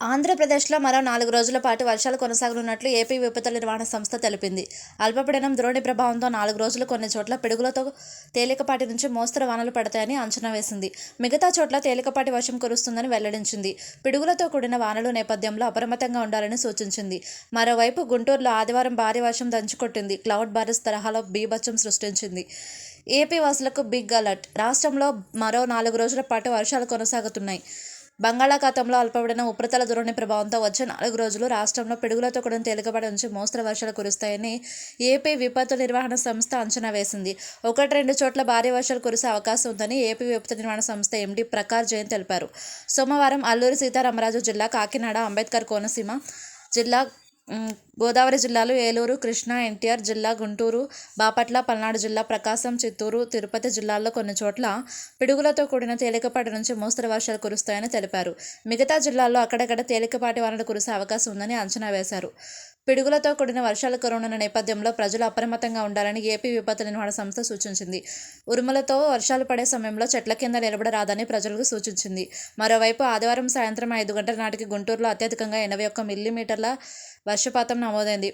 ఆంధ్రప్రదేశ్లో మరో నాలుగు రోజుల పాటు వర్షాలు కొనసాగనున్నట్లు ఏపీ విపత్తుల నిర్వహణ సంస్థ తెలిపింది. అల్పపీడనం ద్రోణి ప్రభావంతో నాలుగు రోజులు కొన్ని చోట్ల పిడుగులతో తేలికపాటి నుంచి మోస్తరు వానలు పడతాయని అంచనా వేసింది. మిగతా చోట్ల తేలికపాటి వర్షం కురుస్తుందని వెల్లడించింది. పిడుగులతో కూడిన వానలు నేపథ్యంలో అప్రమత్తంగా ఉండాలని సూచించింది. మరోవైపు గుంటూరులో ఆదివారం భారీ వర్షం దంచుకొట్టింది. క్లౌడ్ బారిస్ తరహాలో బీభత్సం సృష్టించింది. ఏపీ వాసులకు బిగ్ అలర్ట్. రాష్ట్రంలో మరో నాలుగు రోజుల పాటు వర్షాలు కొనసాగుతున్నాయి. బంగాళాఖాతంలో అల్పపడిన ఉపరితల ధోరణి ప్రభావంతో వచ్చే నాలుగు రోజులు రాష్ట్రంలో పిడుగులతో కూడిన తేలికపాటి నుంచి మోస్తరు వర్షాలు కురుస్తాయని ఏపీ విపత్తు నిర్వహణ సంస్థ అంచనా వేసింది. ఒకటి రెండు చోట్ల భారీ వర్షాలు కురిసే అవకాశం ఉందని ఏపీ విపత్తు నిర్వహణ సంస్థ ఎండీ ప్రకాష్ జైన్ తెలిపారు. సోమవారం అల్లూరి సీతారామరాజు జిల్లా కాకినాడ అంబేద్కర్ కోనసీమ జిల్లా గోదావరి జిల్లాలు ఏలూరు కృష్ణా ఎన్టీఆర్ జిల్లా గుంటూరు బాపట్ల పల్నాడు జిల్లా ప్రకాశం చిత్తూరు తిరుపతి జిల్లాల్లో కొన్ని చోట్ల పిడుగులతో కూడిన తేలికపాటి నుంచి మోస్తరు వర్షాలు కురుస్తాయని తెలిపారు. మిగతా జిల్లాల్లో అక్కడక్కడ తేలికపాటి వానలు కురిసే అవకాశం ఉందని అంచనా వేశారు. పిడుగులతో కూడిన వర్షాలు కురవనున్న నేపథ్యంలో ప్రజలు అప్రమత్తంగా ఉండాలని ఏపీ విపత్తు నిర్వహణ సంస్థ సూచించింది. ఉరుములతో వర్షాలు పడే సమయంలో చెట్ల కింద నిలబడరాదని ప్రజలకు సూచించింది. మరోవైపు ఆదివారం సాయంత్రం ఐదు గంటల నాటికి గుంటూరులో అత్యధికంగా ఎనభై ఒక్క మిల్లీమీటర్ల వర్షపాతం నమోదైంది.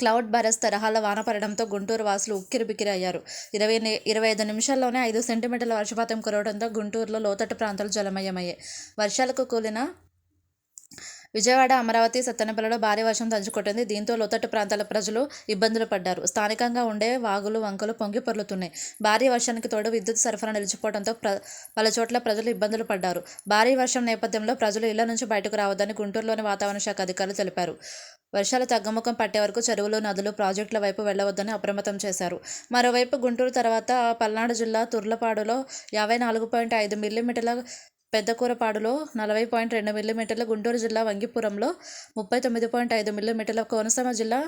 క్లౌడ్ బరస్ తరహాల వాన పడడంతో గుంటూరు వాసులు ఉక్కిరిబిక్కిరి అయ్యారు ఇరవై ఇరవై ఐదు నిమిషాల్లోనే ఐదు సెంటీమీటర్ల వర్షపాతం కురవడంతో గుంటూరులో లోతట్టు ప్రాంతాలు జలమయమయ్యాయి. వర్షాలకు కూలిన విజయవాడ అమరావతి సత్తెనపల్లిలో భారీ వర్షం దంచుకొట్టింది దీంతో లోతట్టు ప్రాంతాల ప్రజలు ఇబ్బందులు పడ్డారు. స్థానికంగా ఉండే వాగులు వంకలు పొంగి పొర్లుతున్నాయి. భారీ వర్షానికి తోడు విద్యుత్ సరఫరా నిలిచిపోవడంతో ప్ర చోట్ల ప్రజలు ఇబ్బందులు పడ్డారు. భారీ వర్షం నేపథ్యంలో ప్రజలు ఇళ్ళ నుంచి బయటకు రావద్దని గుంటూరులోని వాతావరణ శాఖ అధికారులు తెలిపారు. వర్షాలు తగ్గుముఖం పట్టే వరకు చెరువులు నదులు ప్రాజెక్టుల వైపు వెళ్ళవద్దని అప్రమత్తం చేశారు. మరోవైపు గుంటూరు తర్వాత పల్నాడు జిల్లా తుర్లపాడులో యాభై నాలుగు పాయింట్ ఐదు మిల్లీమీటర్ల పెద్దకూరపాడులో నలభై పాయింట్ రెండు మిల్లీమీటర్ల గుంటూరు జిల్లా వంగిపురంలో ముప్పై తొమ్మిది పాయింట్ ఐదు మిల్లీమీటర్ల కోనసీమ జిల్లా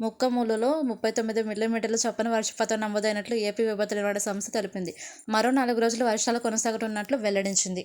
ముక్కమూలులో ముప్పై తొమ్మిది మిల్లీమీటర్ల చొప్పున వర్షపాతం నమోదైనట్లు ఏపీ విపత్తు నిర్వహణ సంస్థ తెలిపింది. మరో నాలుగు రోజులు వర్షాలు కొనసాగుతున్నట్లు వెల్లడించింది.